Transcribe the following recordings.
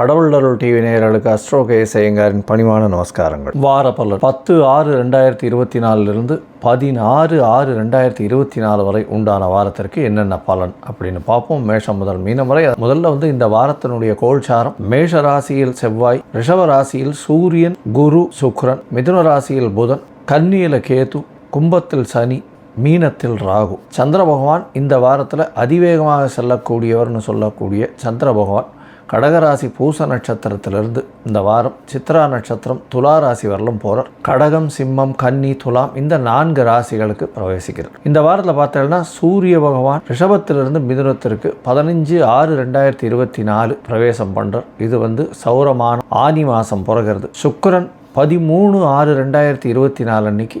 கடவுளருள் TV நேயர்களுக்கு astro K ஐயங்காரின் பணிவான நமஸ்காரங்கள். வார பலர் பத்து ஆறு ரெண்டாயிரத்தி இருபத்தி நாலுலேருந்து பதினாறு ஆறு ரெண்டாயிரத்தி இருபத்தி நாலு வரை உண்டான வாரத்திற்கு என்னென்ன பலன் அப்படின்னு பார்ப்போம். மேஷம் முதல் மீனம் வரை முதல்ல வந்து இந்த வாரத்தினுடைய கோல்சாரம். மேஷ ராசியில் செவ்வாய் ரிஷப ராசியில் சூரியன் குரு சுக்ரன் மிதுன ராசியில் புதன் கன்னியில கேது கும்பத்தில் சனி மீனத்தில் ராகு. சந்திர பகவான் இந்த வாரத்தில் அதிவேகமாக செல்லக்கூடியவர்னு சொல்லக்கூடிய சந்திர பகவான் கடகராசி பூச நட்சத்திரத்திலிருந்து இந்த வாரம் சித்ரா நட்சத்திரம் துலா ராசி வரலும் போகிறார் கடகம் சிம்மம் கன்னி துலாம் இந்த நான்கு ராசிகளுக்கு பிரவேசிக்கிறார். இந்த வாரத்தில் பார்த்தீங்கன்னா சூரிய பகவான் ரிஷபத்திலிருந்து மிதுனத்திற்கு பதினஞ்சு ஆறு ரெண்டாயிரத்தி இருபத்தி நாலு பிரவேசம் பண்ணுறார் இது வந்து சௌரமான ஆனி மாதம் பிறகிறது சுக்கரன் பதிமூணு ஆறு ரெண்டாயிரத்தி இருபத்தி நாலு அன்னைக்கு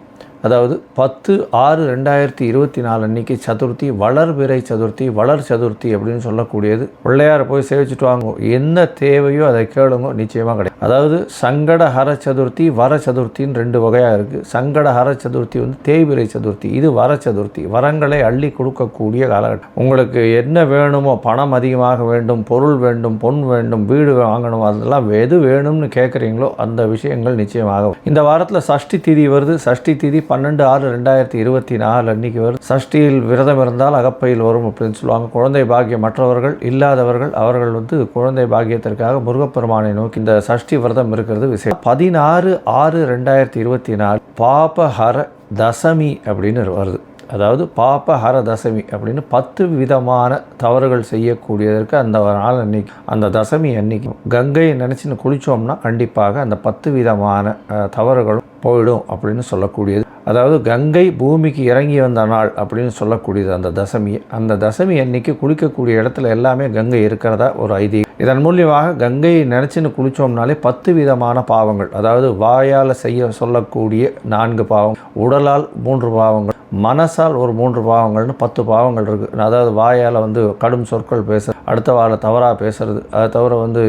அதாவது பத்து ஆறு ரெண்டாயிரத்தி இருபத்தி நாலு அன்னைக்கு சதுர்த்தி வளர்பிறை சதுர்த்தி வளர் சதுர்த்தி அப்படின்னு சொல்லக்கூடியது. பிள்ளையாரை போய் சேவிச்சுட்டு வாங்க. என்ன தேவையோ அதை கேளுங்க. நிச்சயமாக கிடையாது அதாவது சங்கட ஹர சதுர்த்தி வர சதுர்த்தின்னு ரெண்டு வகையாக இருக்குது சங்கட ஹர சதுர்த்தி வந்து தேய்பிறை சதுர்த்தி. இது வர சதுர்த்தி. வரங்களை அள்ளி கொடுக்கக்கூடிய காலகட்டம். உங்களுக்கு என்ன வேணுமோ பணம் அதிகமாக வேண்டும் பொருள் வேண்டும் பொன் வேண்டும் வீடு வாங்கணும் அதெல்லாம் எது வேணும்னு கேட்குறீங்களோ அந்த விஷயங்கள் நிச்சயமாக இந்த வாரத்தில் சஷ்டி திதி வருது. சஷ்டி திதி பன்னெண்டு ஆறு ரெண்டாயிரத்தி இருபத்தி நாலு அன்னைக்கு வரும் சஷ்டியில் விரதம் இருந்தால் அகப்பையில் வரும் அப்படின்னு சொல்லுவாங்க. குழந்தை பாக்கியம் மற்றவர்கள் இல்லாதவர்கள் அவர்கள் வந்து குழந்தை பாக்கியத்திற்காக முருகப்பெருமானை நோக்கி இந்த சஷ்டி விரதம் இருக்கிறது விசேஷம். பதினாறு ஆறு ரெண்டாயிரத்தி இருபத்தி நாலு பாபஹர தசமி அப்படின்னு வருது. அதாவது பாபஹர தசமி அப்படின்னு பத்து விதமான தவறுகள் செய்யக்கூடியதற்கு அந்த ஒரு நாள் அன்னைக்கு அந்த தசமி அன்னைக்கு கங்கையை நினச்சின்னு குளித்தோம்னா கண்டிப்பாக அந்த பத்து விதமான தவறுகளும் போயிடும் அப்படின்னு சொல்லக்கூடியது. அதாவது கங்கை பூமிக்கு இறங்கி வந்த நாள் அப்படின்னு சொல்லக்கூடியது அந்த தசமி. அந்த தசமி அன்னைக்கு குளிக்கக்கூடிய இடத்துல எல்லாமே கங்கை இருக்கிறதா ஒரு ஐதீகம். இதன் மூலியமாக கங்கையை நினச்சின்னு குளித்தோம்னாலே பத்து விதமான பாவங்கள். அதாவது வாயால் செய்ய சொல்லக்கூடிய நான்கு பாவம் உடலால் மூன்று பாவங்கள். மனசால் ஒரு மூன்று பாவங்கள்னு பத்து பாவங்கள் இருக்குது அதாவது வாயால் வந்து கடும் சொற்கள் பேச அடுத்த வார தவறாக பேசுறது. அதை தவிர வந்து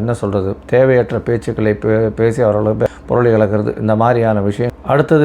என்ன சொல்கிறது தேவையற்ற பேச்சுக்களை பே பேசி அவர்களுக்கு பொருளை இழக்கிறது. இந்த மாதிரியான விஷயம். அடுத்தது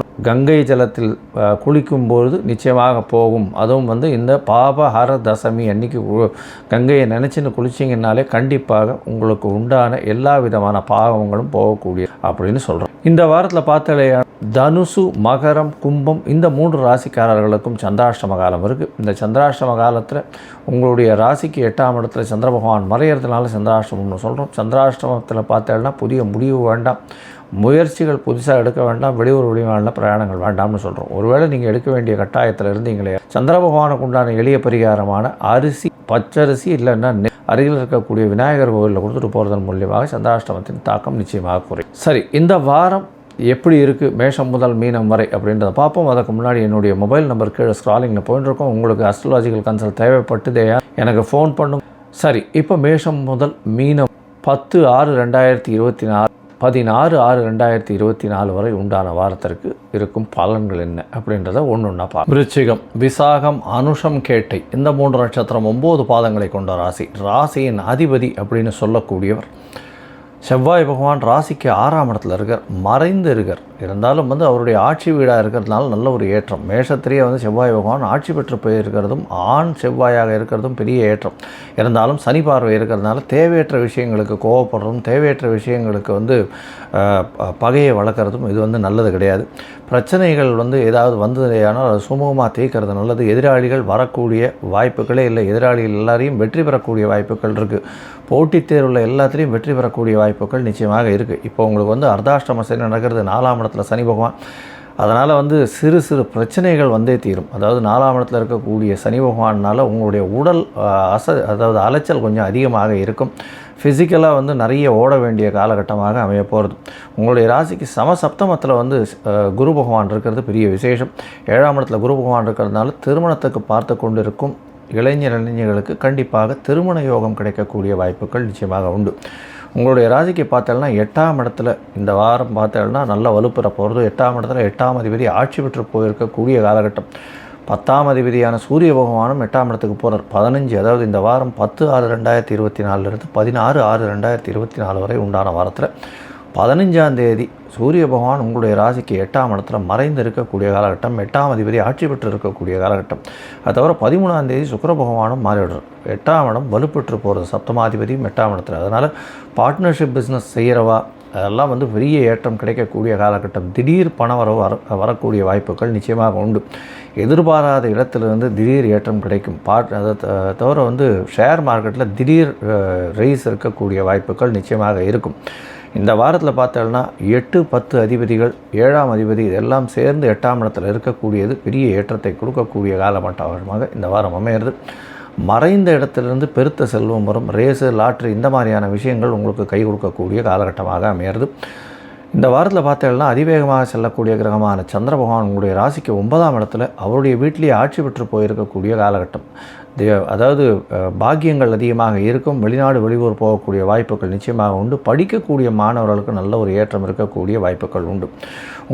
கங்கை ஜலத்தில் ஆஹ், குளிக்கும்பொழுது நிச்சயமாக போகும். அதுவும் வந்து இந்த பாபஹர தசமி அன்னைக்கு கங்கையை நினச்சின்னு குளிச்சிங்கனாலே கண்டிப்பாக உங்களுக்கு உண்டான எல்லா விதமான பாவங்களும் போகக்கூடிய அப்படின்னு சொல்கிறோம் இந்த வாரத்தில் பார்த்தாலே தனுசு மகரம் கும்பம் இந்த மூன்று ராசிக்காரர்களுக்கும் சந்திராஷ்டம காலம் இருக்குது இந்த சந்திராஷ்டம காலத்தில் உங்களுடைய ராசிக்கு எட்டாம் இடத்துல சந்திர பகவான் மறையிறதுனால சந்திராஷ்டமம்னு சொல்கிறோம் சந்திராஷ்டமத்தில் பார்த்தேன்னா புதிய முடிவு வேண்டாம். முயற்சிகள் புதுசாக எடுக்க வேண்டாம் வெளியூர் வெளிமாநில பிரயாணங்கள் வேண்டாம்னு சொல்கிறோம் ஒருவேளை நீங்கள் எடுக்க வேண்டிய கட்டாயத்தில் இருந்தீங்களே சந்திர பகவானுக்கு உண்டான எளிய பரிகாரமான அரிசி பச்சரிசி இல்லைன்னா நெ- அருகில் இருக்கக்கூடிய விநாயகர் கோவிலில் கொடுத்துட்டு போகிறதன் மூலியமாக சந்திராஷ்டமத்தின் தாக்கம் நிச்சயமாக குறையும். சரி இந்த வாரம் எப்படி இருக்குது மேஷம் முதல் மீனம் வரை அப்படின்றத பார்ப்போம். அதுக்கு முன்னாடி என்னுடைய மொபைல் நம்பர் கீழே ஸ்க்ராலிங்கில் போயிட்டு இருக்கோம் உங்களுக்கு அஸ்ட்ராலஜிக்கல் கன்சல்ட் தேவைப்பட்டுதேயா எனக்கு ஃபோன் பண்ணும் சரி இப்போ மேஷம் முதல் மீனம் பத்து ஆறு ரெண்டாயிரத்தி இருபத்தி நாலு. பதினாறு ஆறு ரெண்டாயிரத்தி இருபத்தி நாலு வரை உண்டான வாரத்திற்கு இருக்கும் பலன்கள் என்ன அப்படின்றத ஒன்று ஒன்றா பா விருச்சிகம் விசாகம் அனுஷம் கேட்டை இந்த மூன்று நட்சத்திரம் ஒம்பது பாதங்களை கொண்ட ராசி. ராசியின் அதிபதி அப்படின்னு சொல்லக்கூடியவர் செவ்வாய் பகவான் ராசிக்கு ஆறாம் இடத்துல இருக்கார். மறைந்து இருக்கார். இருந்தாலும் வந்து அவருடைய ஆட்சி வீடாக இருக்கிறதுனால நல்ல ஒரு ஏற்றம். மேஷத்திலேயே வந்து செவ்வாய் பகவான் ஆட்சி பெற்று போயிருக்கிறதும் ஆண் செவ்வாயாக இருக்கிறதும் பெரிய ஏற்றம். இருந்தாலும் சனி பார்வை இருக்கிறதுனால தேவையற்ற விஷயங்களுக்கு கோவப்படுறதும் தேவையற்ற விஷயங்களுக்கு வந்து பகையை வளர்க்குறதும் இது வந்து நல்லது கிடையாது. பிரச்சனைகள் வந்து ஏதாவது வந்ததையானால் அது சுமூகமாக தீர்க்கிறது நல்லது. எதிராளிகள் வரக்கூடிய வாய்ப்புகளே இல்லை. எதிராளிகள் எல்லாரையும் வெற்றி பெறக்கூடிய வாய்ப்புகள் இருக்குது போட்டித் தேர்வில் எல்லாத்துலேயும் வெற்றி பெறக்கூடிய வாய்ப்புகள் நிச்சயமாக இருக்குது இப்போ உங்களுக்கு வந்து அர்த்தாஷ்டம சனி நடக்கிறது நாலாம் இடத்துல சனி பகவான். அதனால் வந்து சிறு சிறு பிரச்சனைகள் வந்தே தீரும். அதாவது நாலாம் இடத்துல இருக்கக்கூடிய சனி பகவானால் உங்களுடைய உடல் அச அதாவது அலைச்சல் கொஞ்சம் அதிகமாக இருக்கும். ஃபிசிக்கலாக வந்து நிறைய ஓட வேண்டிய காலகட்டமாக அமைய போகிறது உங்களுடைய ராசிக்கு சம சப்தமத்தில் வந்து குரு பகவான் இருக்கிறது பெரிய விசேஷம். ஏழாம் இடத்துல குரு பகவான் இருக்கிறதுனால திருமணத்துக்கு பார்த்து கொண்டிருக்கும் இளைஞர் இளைஞர்களுக்கு கண்டிப்பாக திருமண யோகம் கிடைக்கக்கூடிய வாய்ப்புகள் நிச்சயமாக உண்டு. உங்களுடைய ராசிக்கு பார்த்தோம்னா எட்டாம் இடத்துல இந்த வாரம் பார்த்தோம்னா நல்ல வலுப்பெற போகிறது எட்டாம் இடத்துல எட்டாம் அதிபதி ஆட்சி பெற்று போயிருக்கக்கூடிய காலகட்டம். பத்தாம் அதிபதியான சூரிய பகவானும் எட்டாம் இடத்துக்கு போகிறார் பதினஞ்சு அதாவது இந்த வாரம் பத்து ஆறு ரெண்டாயிரத்தி இருபத்தி நாலுலேருந்து பதினாறு ஆறு ரெண்டாயிரத்தி இருபத்தி நாலு வரை உண்டான வாரத்தில் பதினஞ்சாம் தேதி சூரிய பகவான் உங்களுடைய ராசிக்கு எட்டாம் இடத்துல மறைந்து இருக்கக்கூடிய காலகட்டம் எட்டாம் அதிபதி ஆட்சி பெற்று இருக்கக்கூடிய காலகட்டம். அது தவிர பதிமூணாம் தேதி சுக்கிர பகவானும் மாறிவிடுறார். எட்டாம் இடம் வலுப்பெற்று போகிறது சப்தமாதிபதியும் எட்டாம் இடத்துல. அதனால் பார்ட்னர்ஷிப் பிஸ்னஸ் செய்கிறவா அதெல்லாம் வந்து பெரிய ஏற்றம் கிடைக்கக்கூடிய காலகட்டம். திடீர் பண வரவு வர வரக்கூடிய வாய்ப்புகள் நிச்சயமாக உண்டு. எதிர்பாராத இடத்துலேருந்து திடீர் ஏற்றம் கிடைக்கும். பாட் அதை தவிர வந்து ஷேர் மார்க்கெட்டில் திடீர் ரைஸ் இருக்கக்கூடிய வாய்ப்புகள் நிச்சயமாக இருக்கும். இந்த வாரத்தில் பார்த்தோம்னா எட்டு பத்து அதிபதிகள் ஏழாம் அதிபதி இதெல்லாம் சேர்ந்து எட்டாம் இடத்துல இருக்கக்கூடியது பெரிய ஏற்றத்தை கொடுக்கக்கூடிய காலகட்டமாக இந்த வாரம் அமையிறது. மறைந்த இடத்திலிருந்து பெருத்த செல்வம் வரும் ரேஸு லாட்ரி இந்த மாதிரியான விஷயங்கள் உங்களுக்கு கை கொடுக்கக்கூடிய காலகட்டமாக அமையிறது. இந்த வாரத்தில் பார்த்தீங்கன்னா அதிவேகமாக செல்லக்கூடிய கிரகமான சந்திர பகவான் உங்களுடைய ராசிக்கு ஒன்பதாம் இடத்துல அவருடைய வீட்டிலேயே ஆட்சி பெற்று போயிருக்கக்கூடிய காலகட்டம். அதாவது பாக்கியங்கள் அதிகமாக இருக்கும் வெளிநாடு வெளியூர் போகக்கூடிய வாய்ப்புகள் நிச்சயமாக உண்டு. படிக்கக்கூடிய மாணவர்களுக்கு நல்ல ஒரு ஏற்றம் இருக்கக்கூடிய வாய்ப்புகள் உண்டு.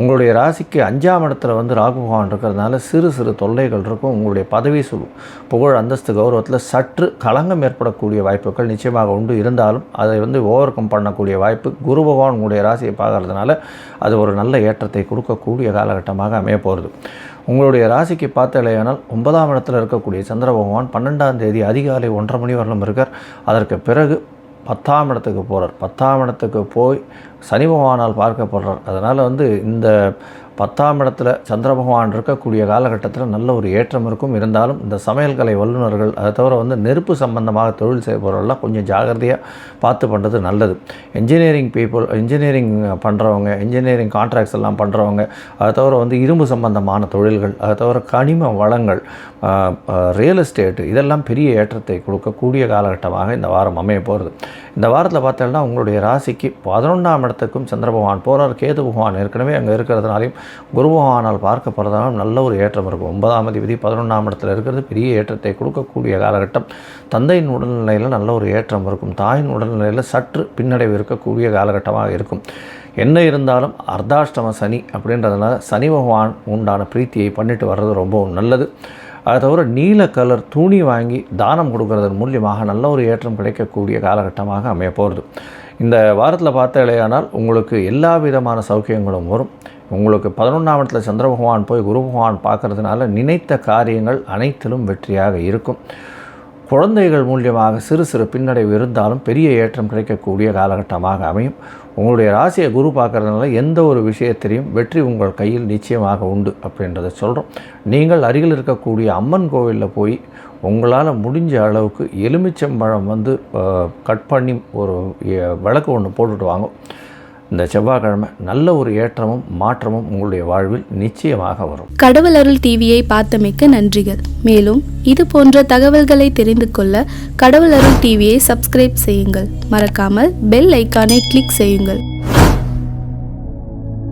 உங்களுடைய ராசிக்கு அஞ்சாம் இடத்துல வந்து ராகு பகவான் இருக்கிறதுனால சிறு சிறு தொல்லைகள் இருக்கும். உங்களுடைய பதவி சு புகழ் அந்தஸ்து கௌரவத்தில் சற்று களங்கம் ஏற்படக்கூடிய வாய்ப்புகள் நிச்சயமாக உண்டு. இருந்தாலும் அதை வந்து ஓவர் கம் பண்ணக்கூடிய வாய்ப்பு குரு பகவான் உங்களுடைய ராசியை பார்க்கறதுனால அது ஒரு நல்ல ஏற்றத்தை கொடுக்கக்கூடிய காலகட்டமாக அமைய போகிறது உங்களுடைய ராசிக்கு பார்த்தலையானால் ஒன்பதாம் இடத்தில் இருக்கக்கூடிய சந்திர பகவான் பன்னெண்டாம் தேதி அதிகாலை ஒன்றரை மணி வரலும் இருக்கார். அதற்கு பிறகு பத்தாம் இடத்துக்கு போகிறார் பத்தாம் இடத்துக்கு போய் சனி பகவானால் பார்க்கப்படுறார். அதனால் வந்து இந்த பத்தாம் இடத்துல சந்திர பகவான் இருக்கக்கூடிய காலகட்டத்தில் நல்ல ஒரு ஏற்றம் இருக்கும். இருந்தாலும் இந்த சமையல் கலை வல்லுநர்கள் அதை தவிர வந்து நெருப்பு சம்பந்தமாக தொழில் செய்பவர்கள்லாம் கொஞ்சம் ஜாகிரதையாக பார்த்து பண்ணுறது நல்லது. இன்ஜினியரிங் பீப்புள் இன்ஜினியரிங் பண்ணுறவங்க இன்ஜினியரிங் கான்ட்ராக்ட்ஸ் எல்லாம் பண்ணுறவங்க அதை தவிர வந்து இரும்பு சம்பந்தமான தொழில்கள் அதை தவிர கனிம வளங்கள் ரியல் எஸ்டேட்டு இதெல்லாம் பெரிய ஏற்றத்தை கொடுக்கக்கூடிய காலகட்டமாக இந்த வாரம் அமைய போகிறது இந்த வாரத்தில் பார்த்தோம்னா உங்களுடைய ராசிக்கு பதினொன்றாம் இடத்துக்கும் சந்திர பகவான் போகிறார் கேது பகவான் ஏற்கனவே அங்கே இருக்கிறதுனாலையும் குரு பகவானால் பார்க்கப்படுறதுனாலும் நல்ல ஒரு ஏற்றம் இருக்கும். ஒன்பதாம் அதிபதி பதினொன்றாம் இடத்துல இருக்கிறது பெரிய ஏற்றத்தை கொடுக்கக்கூடிய காலகட்டம். தந்தையின் உடல்நிலையில் நல்ல ஒரு ஏற்றம் இருக்கும். தாயின் உடல்நிலையில் சற்று பின்னடைவு இருக்கக்கூடிய காலகட்டமாக இருக்கும். என்ன இருந்தாலும் அர்த்தாஷ்டம சனி அப்படின்றதுனால சனி பகவான் உண்டான பிரீத்தியை பண்ணிட்டு வர்றது ரொம்பவும் நல்லது. அதை தவிர நீல கலர் துணி வாங்கி தானம் கொடுக்கறதன் மூலியமாக நல்ல ஒரு ஏற்றம் கிடைக்கக்கூடிய காலகட்டமாக அமைய போகிறது. இந்த வாரத்தில் பார்த்த இல்லையானால் உங்களுக்கு எல்லா விதமான சௌக்கியங்களும் வரும். உங்களுக்கு பதினொன்றாம் இடத்துல சந்திர பகவான் போய் குரு பகவான் பார்க்கறதுனால நினைத்த காரியங்கள் அனைத்திலும் வெற்றியாக இருக்கும். குழந்தைகள் மூலியமாக சிறு சிறு பின்னடைவு இருந்தாலும் பெரிய ஏற்றம் கிடைக்கக்கூடிய காலகட்டமாக அமையும். உங்களுடைய ராசியை குரு பார்க்கறதுனால எந்த ஒரு விஷயத்திலையும் வெற்றி உங்கள் கையில் நிச்சயமாக உண்டு அப்படின்றத சொல்கிறோம் நீங்கள் அருகில் இருக்கக்கூடிய அம்மன் கோவிலில் போய் உங்களால் முடிஞ்ச அளவுக்கு எலுமிச்சம்பழம் வந்து கட் பண்ணி ஒரு விளக்கு ஒன்று போட்டுட்டு வாங்க. இந்த செவ்வாய்க்கிழமை நல்ல ஒரு ஏற்றமும் மாற்றமும் உங்களுடைய வாழ்வில் நிச்சயமாக வரும். கடவுள் அருள் டிவியை பார்த்தமைக்க நன்றிகள். மேலும் இது போன்ற தகவல்களை தெரிந்து கொள்ள கடவுள் அருள் டிவியை சப்ஸ்கிரைப் செய்யுங்கள். மறக்காமல் பெல் ஐக்கானை கிளிக் செய்யுங்கள்.